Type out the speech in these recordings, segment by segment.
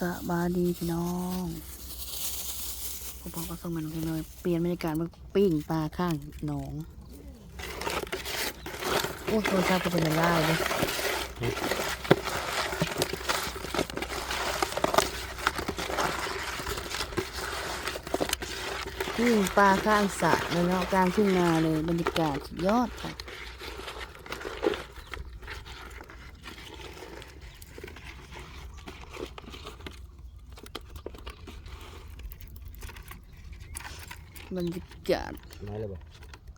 สบายดีพี่น้องผมพอก็ส่งมันกันเลยเปลี่ยนบรรยากาศมาปิ้งปลาข้างหนอง โอ้โทรศัพท์ก็เป็นลายเลยปิ้งปลาข้างสระเลยเนาะกลางทุ่งนาเลยบรรยากาศยอดค่ะ บรรยากาศมาเลยบ่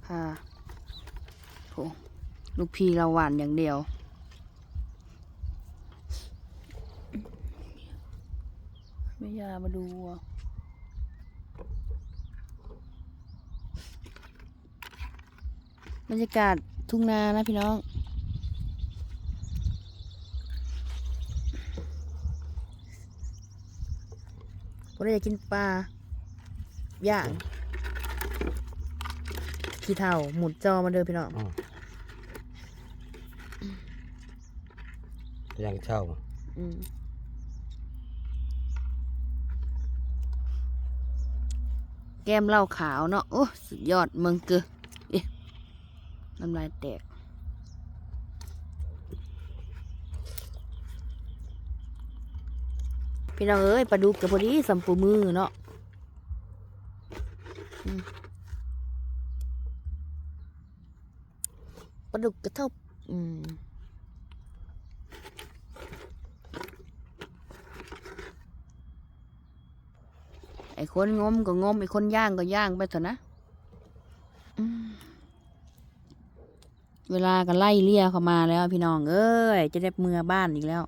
ค่ะโหลูกพี่เราหวานอย่างเดียว ไม่ยามาดูวัวบรรยากาศทุ่งนานะพี่น้อง ผมได้อยากกินปลา ย่าง ขี้เท่าหมุดจอมาเดินพี่น้องอ๋อยังเช่าบ่อืมแก้มเหล้าขาวเนาะโอ้สุดยอดเมืองเกอเอ๊ะน้ำลายแตก พี่น้องเอ้ยปลาดุกกับพอดีสัมปูมือเนาะอืม ปลาดุกกระท่าอืมไอ้คนงมก็งมไอ้คนย่างก็ย่างไปเถอะนะเวลาก็ไล่เลี่ยเข้ามาแล้ว พี่น้องเอ้ยจะได้เมือบ้านอีกแล้ว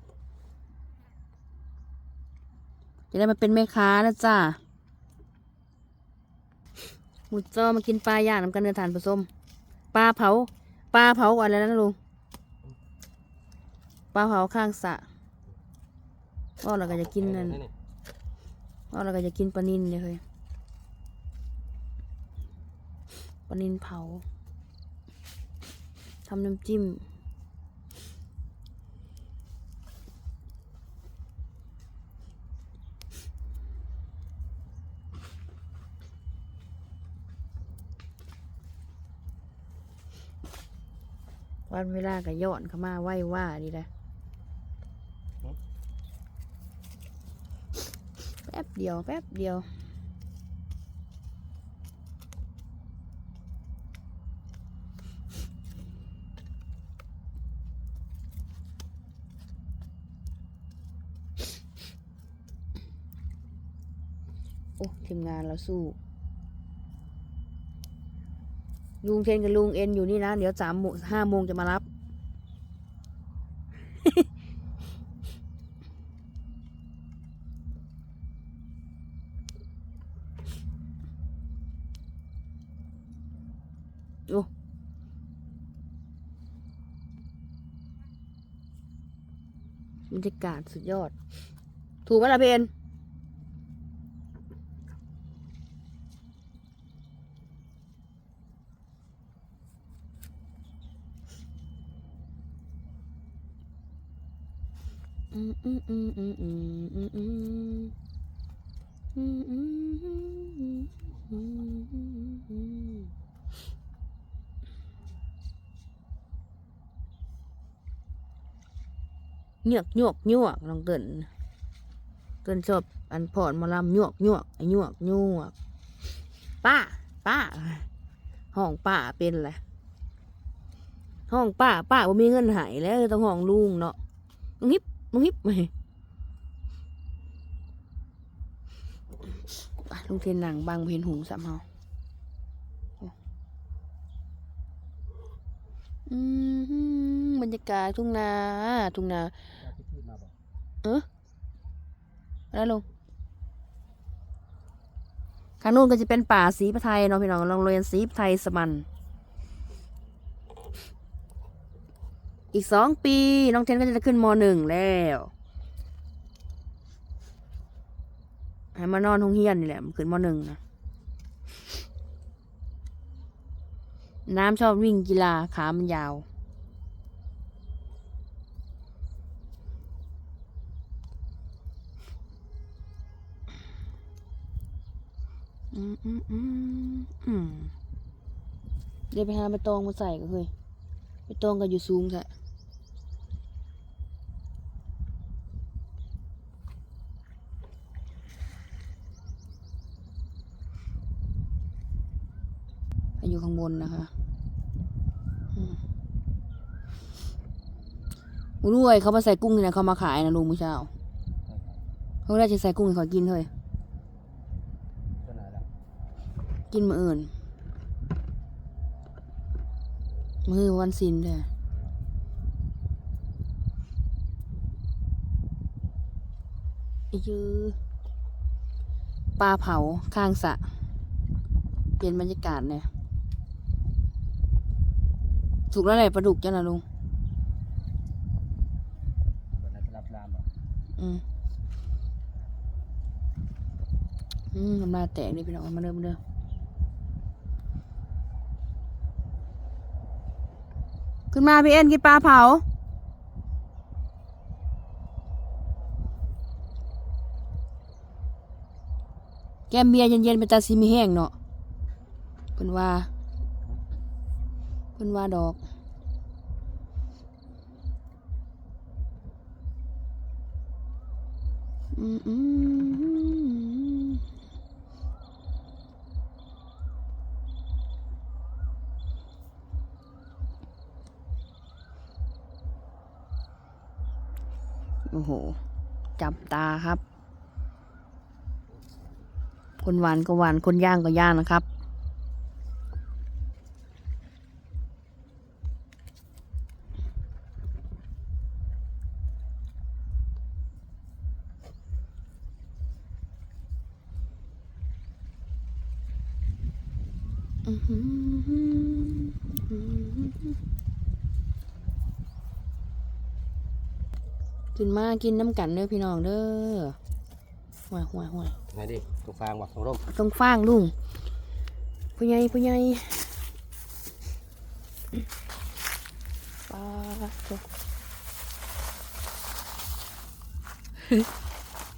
จะได้มาเป็นแม่ค้านะจ้าหมุดจอมากินปลาย่างน้ำกันเดินทานผสมปลาเผา ปลาเผาก่อะไรนะลุงปลาเผาข้างสระก็เราก็จะกินนั่นว่าเราก็จะกินปลานินเลยเฮ้ยปลานินเผาทำน้ำจิ้ม วันเวลาก็ย้อนเข้ามาไหว้ว่าดีนะแป๊บเดียว แป๊บเดียวโอ้ทีมงานเราสู้ ลุงเทนกับลุงเอ็นอยู่นี่นะ เดี๋ยวสามโมงห้าโมงจะมารับ โอ้บรรยากาศสุดยอด ถูกไหมล่ะเพน หยือกหยวกหยวกน้องเกิน เกินชอบอันพอดมาลำหยวกหยวกไอ้หยวกหยวกป้า ป้า ห้องป้าเป็นแหละห้องป้า ป้าบ่มีเงินหายแล้วต้องห้องลุงเนาะมึงฮิป มึงฮิปไหมอ่ลุงเทนหนังบางเพนหูสามเฮาอืมบรรยากาศทุ่งนาทุ่งนา เออแล้วลงข้างนู้นก็จะเป็นป่าสีพะไทยเนาะพี่น้องโรงเรียนสีพะไทยสมัน อีกสองปี น้องเทนก็จะขึ้นมหนึ่งแล้วให้มานอนห้องเฮียนนี่แหละขึ้นมหนึ่งนะน้ำชอบวิ่งกีฬาขามันยาว เดี๋ยวไปหาไปตองมาใส่ก็เคยไปตองก็อยู่ซูงค่ะ อยู่ข้างบนนะคะอืมรู้ไอ้เขามาใส่กุ้งนี่นะเขามาขายนะลุงมื้อเช้าเขาได้จะใส่กุ้งให้เขากินเถอะตัวไหนล่ะกินมื้ออื่น มือวันศิลเด้ออียือปลาเผาข้างสระเปลี่ยนบรรยากาศเนี่ย ถูกแล้วแหละปลาดุกจ้ะนะลุงตัวไหนจะรับรามบ่อืมอืมน้ำลายแตกดิพี่น้องเอามาเริ่มเด้อขึ้นมาพี่เอ็นกินปลาเผา แก้มเบียร์เย็นๆเป็นตาซีมีแห้งเนาะเพิ่นว่าเพิ่นว่าดอกอืมอืมโอ้โห จับตาครับ คนหวานก็หวาน คนย่างก็ย่างนะครับ กินมากินน้ำกันเด้อพี่น้องเด้อห่วยห่วยห่วยไหนดิตรงฟางว่ะตรงร่มต้องฟางลุงผู้ใหญ่ผู้ใหญ่ปลาโถ่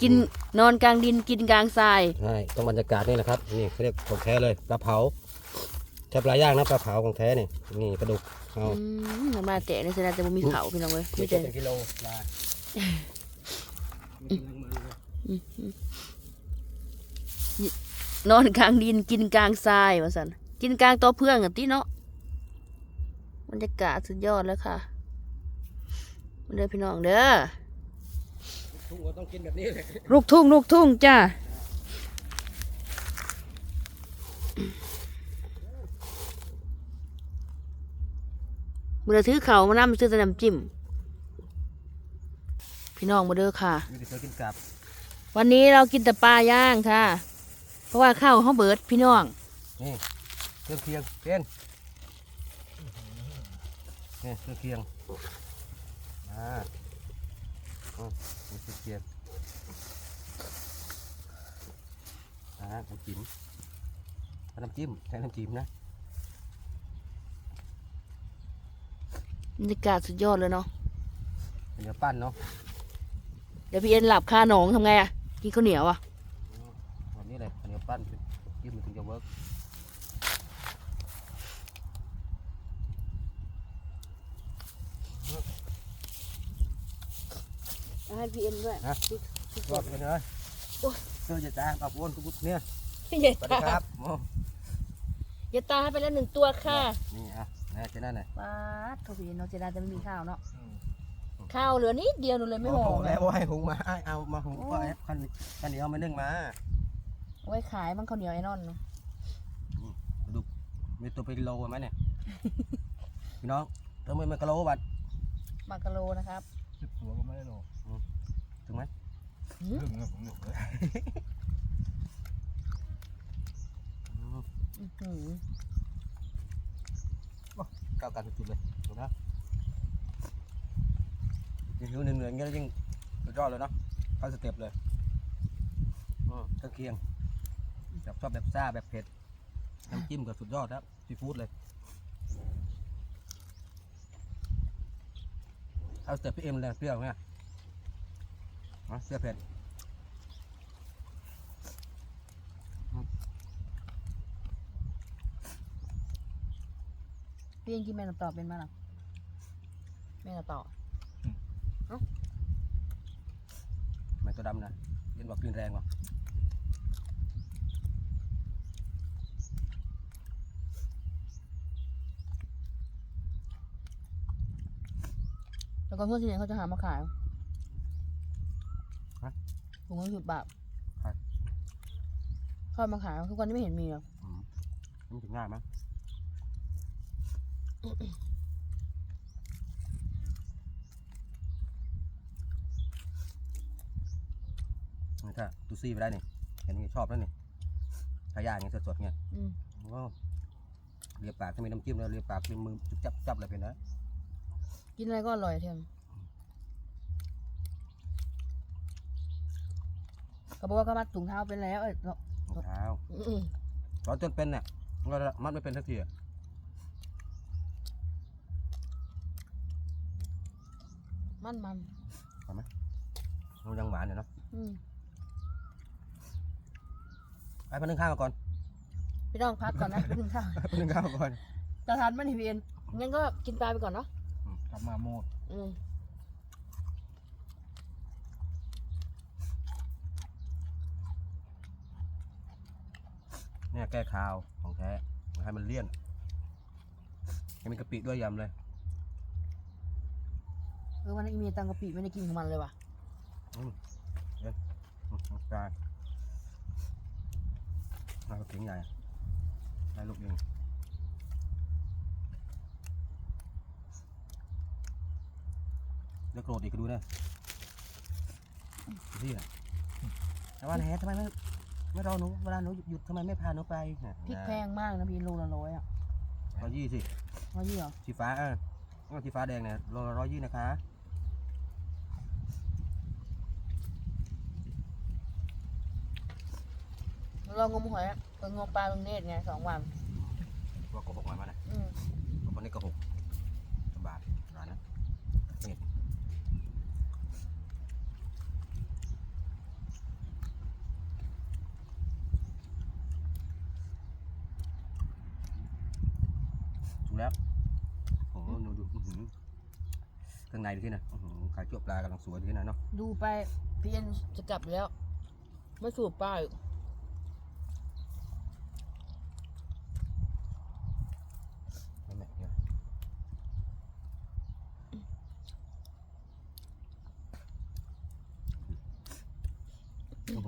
กินนอนกลางดินกินกลางทรายใช่ตรงบรรยากาศนี่แหละครับ นี่เขาเรียกของแท้เลยปลาเผาแทบปลาย่างนะปลาเผาของแท้นี่นี่ปลาดุกเอาอืมน้ำลายแตะในเสยดายแต่บ่มีเขาพี่น้องเว้ยมีแต่เป็นกิโลปลา นอนกลางดินกินกลางทรายว่าสันกินกลางตัวเพื่อนกันติเนาะบรรยากาศสุดยอดแล้วค่ะมาเด้อพี่น้องเด้อทุ่งก็ต้องกินแบบนี้เลยลูกทุ่งลูกทุ่งจ้าเมื่อถือเขามานำซื้อแต่น้ำจิ้ม พี่น้องมาเด้อค่ะอยู่ที่เคยกินกับวันนี้เรากินแต่ปลาย่างค่ะ เพราะว่าข้าวเขาเบิดพี่น้อง นี่เครื่องเคียงเป็นนี่เครื่องเคียงอ่าอ๋อนี่เครื่องเคียงอ่าน้ำจิ้มเอาน้ำจิ้มใช้น้ำจิ้มนะบรรยากาศสุดยอดเลยเนาะเดี๋ยวปั้นเนาะเดี๋ยวพี่เอ็นหลับคาหนองทำไงอะกินข้าวเหนียวอะแบบนี้เลยเดี๋ยวปั้นจิ้มมันถึงจะเวิร์กให้พี่เอ็นด้วยรอดไปเลยโอ้ยเสื้อจะจ้าปรับวนทุกๆเนี่ยอย่าสวัสดีตาครับโอ้อย่าตาให้ไปแล้วหนึ่งตัวค่ะ นี่อะแน่เจะนั่นเลยป้าดโทพี่เอ็นเนาะเจดาจะไม่มีข้าวเนาะ ข้าวเหลือนิดเดียวหนูเลยไม่ห่อโอ้โหเลแล้ยวว่าให้หุงมาให้เอามาหุงโอ้ก็ให้คันคันเหนียวมานึ่งมาเอาไว้ขายมันข้าวเหนียวไอ้นอนเนาะดูมีตัวเป็นกิโลไหมเนี่ยพี่น้องตัวมันเป็นกิโลบัดมากะโลนะครับสิบตัวก็ไม่ได้หรอกถึงไหมหืมเรื่องเงินผมหนุกเลยอืมอื้อหือเก้ากันสุดๆเลยถูกนะยิ่ ผิวๆเนื่อยๆเงี้ยยิ่งสุดยอดเลยเนาะเข้าสเต็ปเลยก็เคียงแบบชอบแบบซ่าแบบเผ็ดน้ำจิ้มก็สุดยอดครับซีฟู้ดเลยเอาสเต็ปพี่เอ็มเลยเปรี้ยวไงเสี้ยวเผ็ดพี่เอ็งกินแม่ต่อเป็นมาหรอแม่ต่อ แมงตัวดำนะเย็นบอกกลินแรงว่ะแล้วก็เพื่อนที่ไหนเขาจะหามาขายถุงละสิบบาทเข้ามาขายทุกวันนี้ไม่เห็นมีหรอก อืมมันถึงง่ายมั้ย ถ้าตูซี่ไปได้นี่เห็นนี่ชอบแล้วนี่ขายย่างอย่างสดๆเงี้ยอืมว้าวเรียบปากถ้ามีน้ำจิ้มแล้วเรียบปากเป็นมือจุบจับจับเลยเป็นนะกินอะไรก็อร่อยเทียมก็บอกว่าก็มัดถุงเท้าเป็นแล้วเอ้ยเนาะรองเท้าอืมร้อนจนเป็นเนี่ยก็มัดไม่เป็นสักทีอะมันมัน มันยังหวานอยู่เนาะอืม ไปมานึ่งข้าวก่อนพี่น้องพักก่อนนะไปกินข้าวไปนึ่งข้าวก่อนจะทานมันทีเอ็นงั้นก็กินปลาไปก่อนเนาะกลับมาโมดอืมเนี่ยแก้คาวของแท้ให้มันเลี่ยนให้มีกะปิด้วยยำเลยเออวันนี้มีตังกะปิไม่ได้กินของมันเลยว่ะอืมเอ้ยอืมกาย น่าก็เก่งใหญ่ได้ลูกเองแล้วโกรธอีกก็ดูนะนี่แหละแต่ว่าแหนทำไมไม่ไม่รอหนูเวลาหนูหยุดทำไมไม่พาหนูไปน่ะพริกแพงมากนะพี่โลละร้อยอะร้อยยี่สิร้อยยี่เหรอสีฟ้าเออเอาสีฟ้าแดงเนี่ยโลละร้อยยี่นะคะ เรางมหอยอะไปงมปลาตรงเนตรไงสองวันว่าโกหกมามาเนี่ยอืมคนนี้โกหกบาทร้านนะนี่ถูกแล้วโอ้โหหนูดูอื้อหือข้างในดูที่นะอื้อหือขายเกี๊ยวปลากำลังสวยดูที่นะเนาะ ดูไปพี่เอ็นจะกลับอยู่แล้ว ไม่สูบป้าอีก นั่นแหละเนี่ยโอ้โห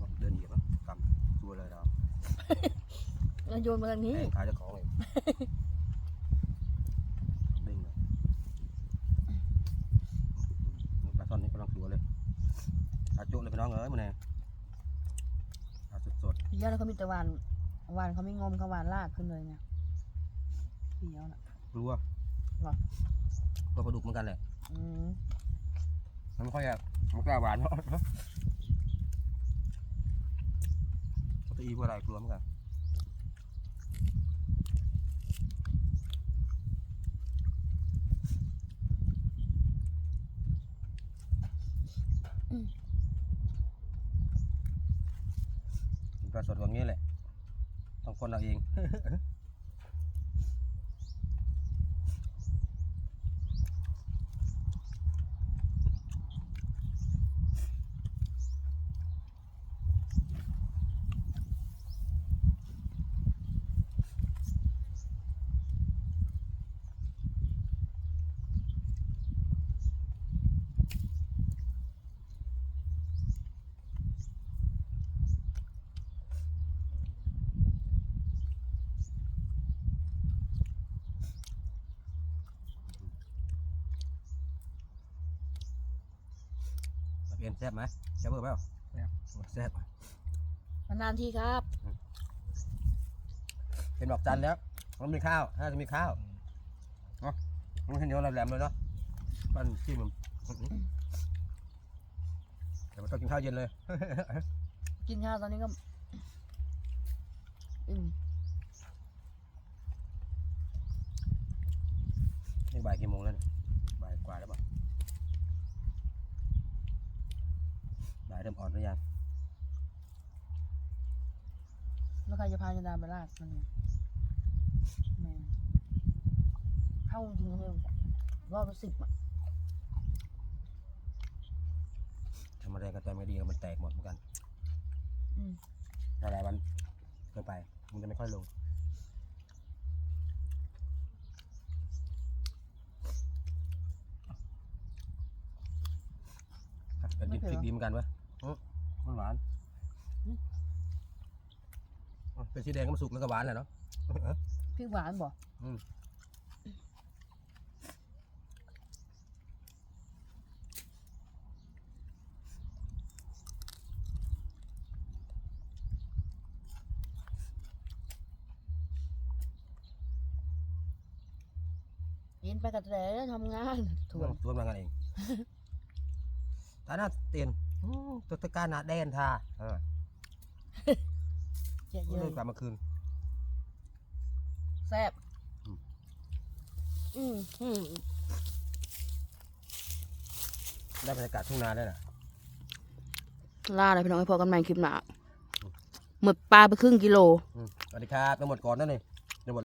เลยเราแล้วโยนมาทางนี้แทงขาเจ้าของเลยเด้งเลยนี่ปลาช่อนนี่กำลังตัวเลยอาจุเลยพี่น้องเอ้ยมันเนี่ยอาสดพี่ยาแล้วเขามีแต่หวานหวานเขาไม่งมเขาหวานลากขึ้นเลยไงพี่ยาน่ะๆกลัวหรอกลัวปลาดุกเหมือนกันแหละอืมมันไม่ค่อยอะมันกล้าหวานเพราะ เขาจะอีพวกอะไรกลัวเหมือนกันกินปลาสดแบบนี้แหละต้องคนเอาเอง เอ็นแซ่บไหมแซ่บเบอร์เปล่าแซ่บนานๆทีครับ เป็นดอกจันแล้วมันมีข้าวน่าจะมีข้าวมันเหนียวแหลมๆเลยเนาะปั้นจิ้มมันแต่มันต้องกินข้าวเย็นเลย กินข้าวตอนนี้ก็อืมนี่บ่ายกี่โมงแล้วเนี่ยบ่ายกว่าแล้วป่ะบ่าย เริ่มอ่อนหรือยังแล้วใครจะพาจะดาไปลาดมันเนี่ยแม่เข้าจริงๆเลยรอบละสิบอะทำอะไรกันแต่ไม่ดีก็มันแตกหมดเหมือนกันอืมหลายๆวันเกินไป มันจะไม่ค่อยลงอะเป็นดิบพริกดีเหมือนกันวะอื้อ มันหวานอะเป็นสีแดงก็มันสุกแล้วก็หวานแหละเนาะพริกหวานบ่อืมเย็นไปกับแต่ทำงานถ่วนทวนมากันเอง ตาหน้าเตียนอื้อ ตัวตะการหนาแดนท่าเออเจ๊เยเลิอะกกลับมาคืน แซ่บอืม อืมอืมได้บรรยากาศทุ่งนาได้น่ะลาอะไรพี่น้องให้พอกันใหม่คลิปหน้าหมึกปลาไปครึ่งกิโล อืมสวัสดีครับทั้งหมดก่อนนั่นนี่